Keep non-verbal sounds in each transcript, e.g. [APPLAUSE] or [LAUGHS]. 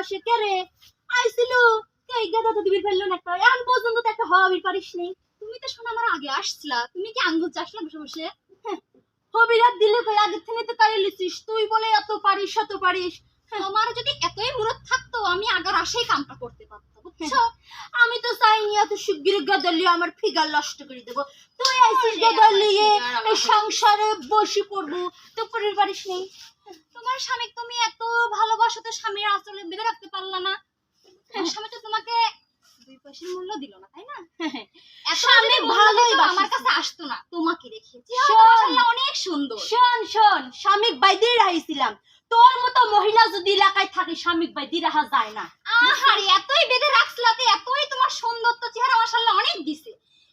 ভালোবাসে কে রে? আইছিল। কে গাদা তো দিবি ফেলল না একটা? এখন পর্যন্ত তো একটা হবির পারিস নেই তুমি তো শোনা আমার আগে আসছিলা। তুমি কি আঙ্গুল চাষ না বসে বসে? হবিরাত দিলে কই আগে থেকে তো কারে লিছিস? তুই বলে এত পারিস এত পারিস। তোমার যদি এতই মুরত থাকতো আমি আগের আসেই কামটা করতে পারতাম বুঝছ? আমি তো চাইনি এত শিগগির গাদলি আমার ফিগার নষ্ট করে দেবো। তুই আইছিস গাদলিয়ে সংসারে বসে পড়ব। তো করে পারিস নেই তোমার স্বামী তুমি এত ভালোবাসো তো স্বামীর আচরণে বেঁধে রাখতে পারলা না। হ্যাঁ। স্বামী তো তোমাকে দুই পয়সার মূল্য দিল না তাই না? স্বামী ভালোই আমার কাছে আসতো না তোমাকে রেখে শোন। অনেক সুন্দর। শোন শোন স্বামীক বাইদি রাহিছিলাম তোর মতো মহিলা যদি এলাকায় থাকে স্বামীক বাইদি রাহা যায় না। আহারে এতই বেঁধে রাখছিলাতে এতই তোমার সৌন্দর্য চেহারা মাশাআল্লাহ অনেক দিছে।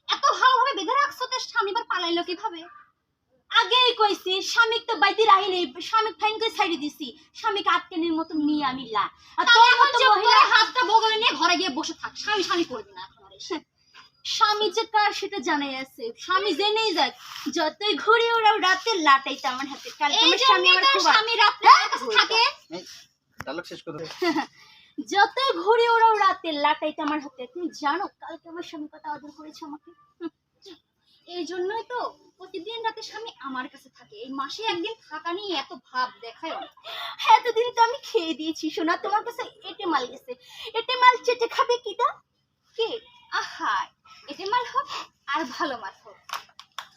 এত ভালোভাবে বেঁধে রাখছো তো স্বামী বার পালাইলো কীভাবে? আগেই কইছি স্বামীক তো রাহিলে স্বামীক ফাইন করে ছাড়ি দিছি। স্বামীকে আটকানির মতো নিয়ে আমি লা। আর তোর এখন মতো চুপ মহিলা হাতটা বগলে নিয়ে ঘরে গিয়ে বসে থাক স্বামী স্বামী করবি না এখন স্বামী যে কার সেটা জানাই আছে। স্বামী জেনেই যাক যতই ঘুরে ওরাও রাতে লাটাই তো আমার হাতে। স্বামী আমার খুব স্বামী আমার কাছে থাকে। ডায়লগ শেষ করে [LAUGHS] যতই ঘুরে ওরাও রাতে লাটাই তো আমার হাতে। তুমি জানো কালকে আমার স্বামী কত আদর করেছে আমাকে। এই জন্যই তো প্রতিদিন রাতে স্বামী আমার কাছে থাকে। এই মাসে একদিন থাকা নিয়ে এত ভাব দেখায়। এতদিন তো আমি খেয়ে দিয়েছি শোনা তোমার কাছে এটে মাল গেছে। এটে মাল চেটে খাবে কি কিটা কে? আহা এতে মাল হোক আর ভালো মাল হোক।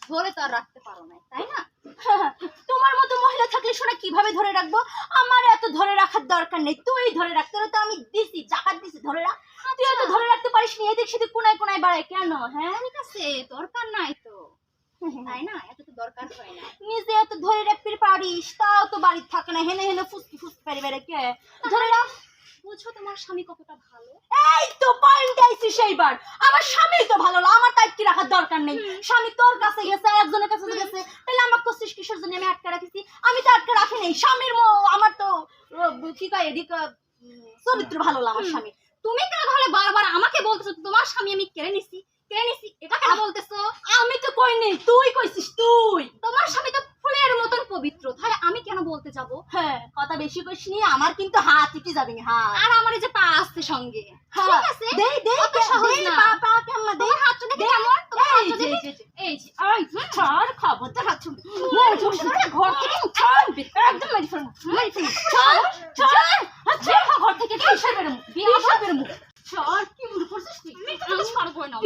ধরে তো আর রাখতে পারো না তাই না? [LAUGHS] তোমার মতো মহিলা থাকলে সোনা কীভাবে ধরে রাখব? আমার এত ধরে রাখার দরকার নেই তুই ধরে রাখতে তো আমি দিছি জাকাত দিছি ধরে রাখ। তুই এত ধরে রাখতে পারিস নি এদিক সেদিক কোনায় কোনায় বাড়ায় কেন? হ্যাঁ? ঠিক আছে দরকার নাই তো। তাই না? এত তো দরকার হয় না। নিজে এত ধরে রাখতে পারিস তাও তো বাড়ির থাকে না হেনে হেনে ফুসকি ফুসকি পারি বেড়ে কে? ধরে রাখ। বুঝো তোমার স্বামী কতটা ভালো। এই তো পয়েন্ট আইছি সেইবার। আমার স্বামী তো ভালো না আমার তাই কি রাখার দরকার নেই? স্বামী তোর কাছে গেছে একজনের কাছে গেছে। তাহলে আমার করছিস কিসের জন্য আমি আটকে রাখিছি। আমি তো আটকে রাখি নেই। স্বামীর মো- আমার তো কি কয় এদিক চরিত্র ভালো না আমার স্বামী তুমি কেন তাহলে বারবার আমাকে বলতেছো তোমার স্বামী আমি কেড়ে নিছি কেড়ে নিছি এটা কেন বলতেছো? আমি তো কই নেই তুই কইছিস তুই। তোমার স্বামী তো ফুলের মতন পবিত্র তাহলে আমি কেন বলতে যাব? হ্যাঁ কথা বেশি কইস নি আমার কিন্তু হাত ইটি যাবে না হাত। আর আমার এই যে পা আসছে সঙ্গে হ্যাঁ, ঠিক আছে? দে দে অত সহজ না। পা পা কেমন দে তোমার হাতটা দেখে দে। কেমন? তোমার যে, যে। এই যে আই ছাড় খবরদার হাত ছুঁড়ি মোর শ্বশুরের ঘর থেকে ছাড় একদম মেরে ফেলব মেরে ছাড় ছাড় ছাড়। ঘর থেকে হিসাবের মুখ হিসাবের মুখ আর কি মনে করছিস তুই? আমি তো কিছু পারব না।